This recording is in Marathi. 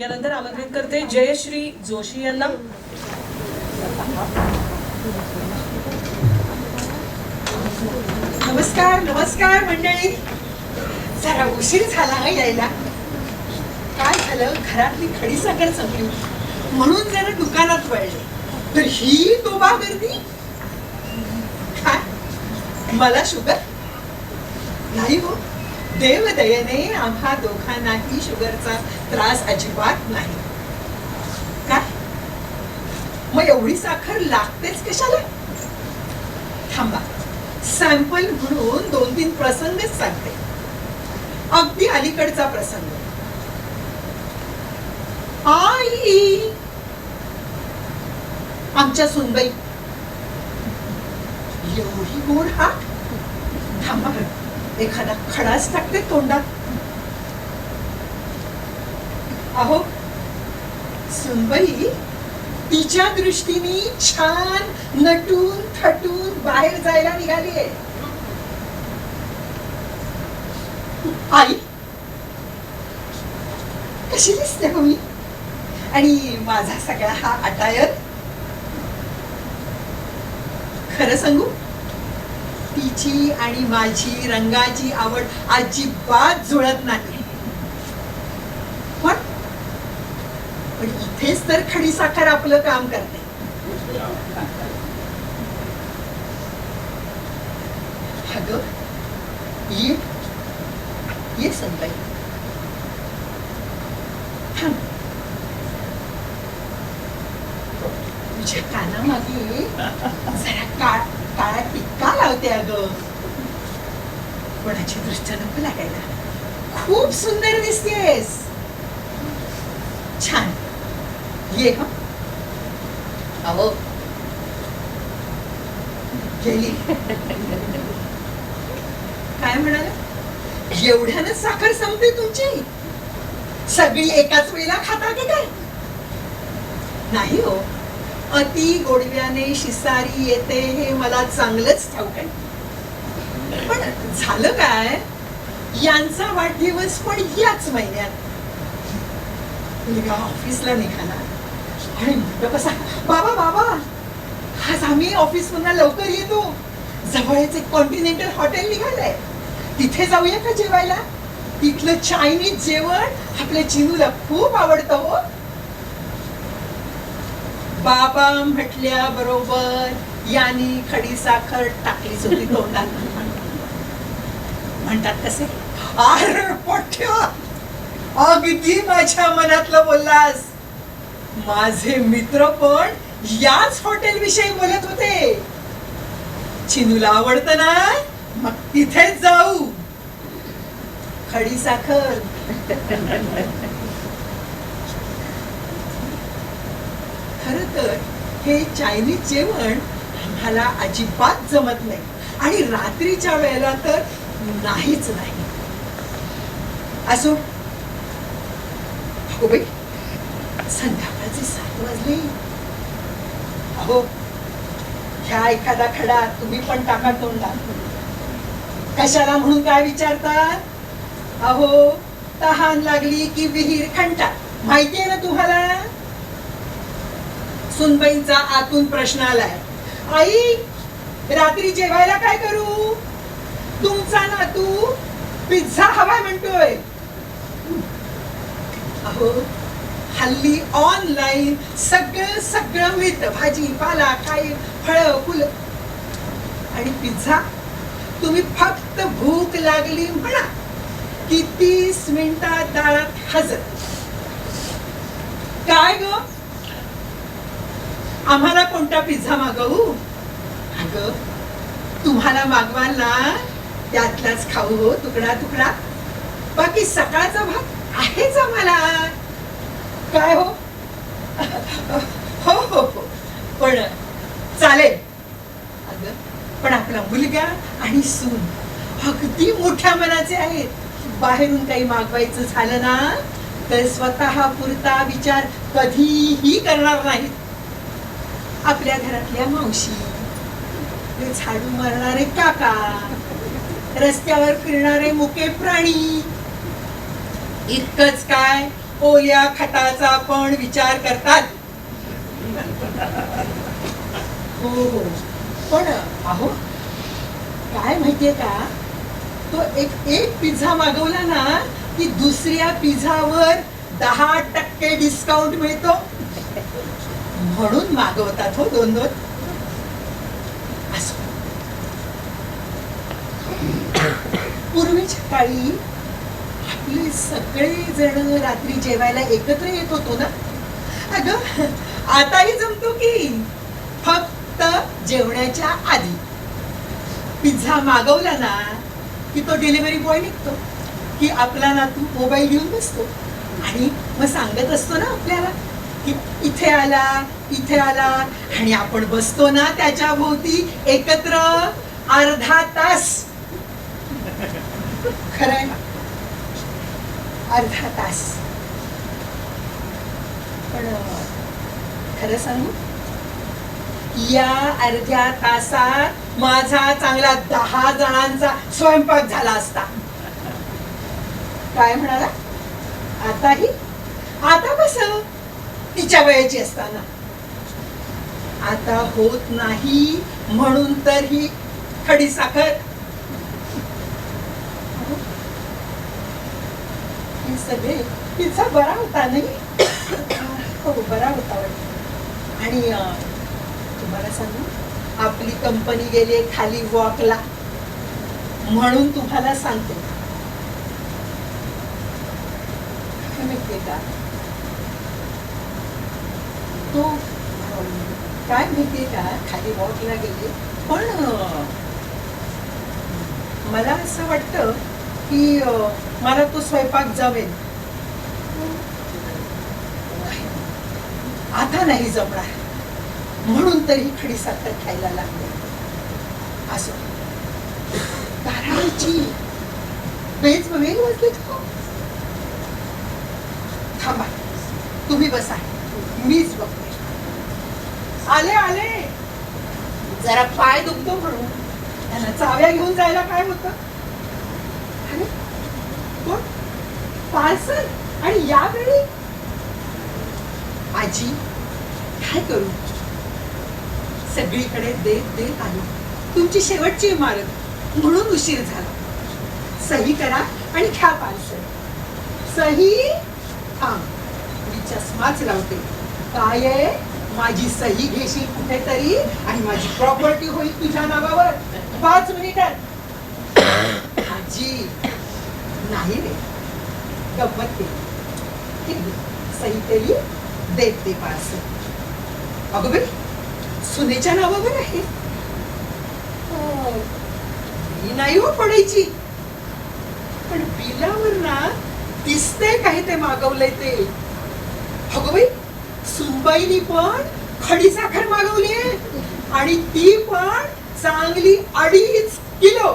यानंतर आमंत्रित करते जयश्री जोशी यांना. नमस्कार नमस्कार मंडळी. जरा उशीर झाला हा यायला. काय झालं? घरातली खडी साखर संपली म्हणून जरा दुकानात वळले तर ही तोबा गर्दी? काय? मला शुगर? नाही हो. देवदयेने आम्हा दोघांनाही शुगरचा त्रास अजिबात नाही. काय? मग एवढी साखर लागतेच कशाला? थांबा. सॅम्पल म्हणून दोन तीन प्रसंगच सांगते. अगदी अलीकडचा प्रसंग. आई! आमच्या सुनबाई. एवढी गोड हा थांबा एखादा खडाच टाकते तोंडात. अहो सुनबाई तिच्या दृष्टीने छान नटून थटून बाहेर जायला निघाली आहे. आई कशी दिसते हो मी आणि माझा सगळा हा अटायर खरं सांगू? तिची आणि माझी रंगाची आवड अजिबात जुळत नाही. पण पण इथेच तर खडी साखर आपलं काम करते. अग ये. ये संताई. तुझ्या कानामागे जरा काळ काळा टिक्का अगं. कोणाची दृष्ट नको लागायला. खूप सुंदर दिसतेस. छान. ये ह अहो. गेली. काय म्हणाल? एवढ्यानं साखर संपते तुमची? सगळी एकाच वेळेला खाता की काय? नाही हो. अति गोडव्याने शिसारी येते हे मला चांगलंच ठाऊक आहे. पण झालं काय? यांचा वाढदिवस पण याच महिन्यात. मुलगा ऑफिसला निघाला. आणि कसा बाबा बाबा. आज आम्ही ऑफिस मधून लवकर येतो. जवळच एक कॉन्टिनेंटल हॉटेल निघालंय. तिथे जाऊया का जेवायला? तिथलं चायनीज जेवण आपल्या चिनूला खूप आवडतं हो. बाबा म्हटल्या बरोबर यानी खडी साखर टाकलीच होती तोंडात. म्हणतात कसे? आर पोठ्या अगदी माझ्या मनातलं बोललास. माझे मित्र पण याच हॉटेल विषयी बोलत होते. चिनूला आवडतं ना मग तिथेच जाऊ. खडी साखर. खरं तर हे चायनीज जेवण आम्हाला अजिबात जमत नाही. आणि रात्रीच्या वेळेला तर नाहीच नाही. असो. अगो बाई संध्याकाळचे सात वाजले. अहो ह्या एखादा खडा तुम्ही पण टाका तोंडा. कशाला म्हणून काय विचारतात? अहो तहान लागली की विहीर खंटा. माहितीये ना तुम्हाला? सुनबाईंचा आतून प्रश्न आलाय. आई रात्री जेवायला काय करू? तुमचा नातू पिझ्झा हवाय म्हणतोय. अहो हल्ली ऑनलाईन सगळं सगळं मिळतं. भाजी पाला काही फळ फुल. आणि पिझ्झा? तुम्ही फक्त भूक लागली म्हणा. की तीस मिनिटात दारात हजर. काय ग? आम्हाला कोणता पिझ्झा मागवू? अगं तुम्हाला मागवाल ना त्यातलाच खाऊ हो तुकडा तुकडा. बाकी सकाळचा भाग आहेच आम्हाला. काय हो? हो हो हो. पण चालेल. अगं पण आपला मुलगा आणि सून अगदी मोठ्या मनाचे आहेत. बाहेरून काही मागवायचं झालं ना तर स्वतः पुरता विचार कधीही करणार नाहीत. आपल्या घरातल्या मावशी. ते झाडू मारणारे काका. रस्त्यावर फिरणारे मुके प्राणी. इतकंच काय ओल्या खटाचा पण विचार करतात. हो हो. पण अहो काय माहितीये का? तो एक एक पिझ्झा मागवला ना की दुसऱ्या पिझ्झावर दहा टक्के डिस्काउंट मिळतो. म्हणून मागवतात हो दोन दोन. असो. पूर्वीच्या काळी आपले सगळे जण रात्री जेवायला एकत्र येत होतो ना? अग आताही जमतो की? फक्त जेवणाच्या आधी. पिझ्झा मागवला ना की तो डिलिव्हरी बॉय निघतो की आपला नातू मोबाईल घेऊन बसतो. आणि मग सांगत असतो ना आपल्याला इथे आला इथे आला. आणि आपण बसतो ना त्याच्या भोवती एकत्र अर्धा तास. खरंय? अर्धा तास. पण खरं सांगू? या अर्ध्या तासात माझा चांगला दहा जणांचा स्वयंपाक झाला असता. काय म्हणाला? आताही? आता कसं? तिच्या वयाची असताना. आता होत नाही म्हणून तर ही खडी साखर. हे सगळे तिचा बरा होता नाही? हो बरा होता वाटत. आणि तुम्हाला सांगू आपली कंपनी गेली खाली वॉकला म्हणून तुम्हाला सांगते. का तो काय माहितीये का खाली वॉकला गेले पण मला असं वाटतं की मला तो स्वयंपाक जमेल आता नाही जमणार म्हणून तरी खडी साखर खायला लागले असो दाराची बेच वेग वाजले थांबा तुम्ही बसा मीच बघते. आले आले. जरा पाय दुखतो म्हणून. त्यांना चाव्या घेऊन जायला काय होत? कोण? पार्सल? आणि यावेळी? आजी काय करू? सगळीकडे देत देत आलो. तुमची शेवटची इमारत म्हणून उशीर झाला. सही करा आणि घ्या पार्सल. सही थांब. मी चष्माच लावते. काय आहे? माझी सही घेशील कुठेतरी आणि माझी प्रॉपर्टी होईल तुझ्या नावावर. पाच मिनिटात आजी नाही रे. गप्पत केली. सही केली. देत ते पार्सल अगं बाई सुनेच्या नावावर आहे. हो. नाही हो पडायची. पण बिलावर ना दिसते काही ते मागवलंय ते. अगं बाई सुनबाईनी पण खडी साखर मागवली आणि ती पण चांगली अडीच किलो.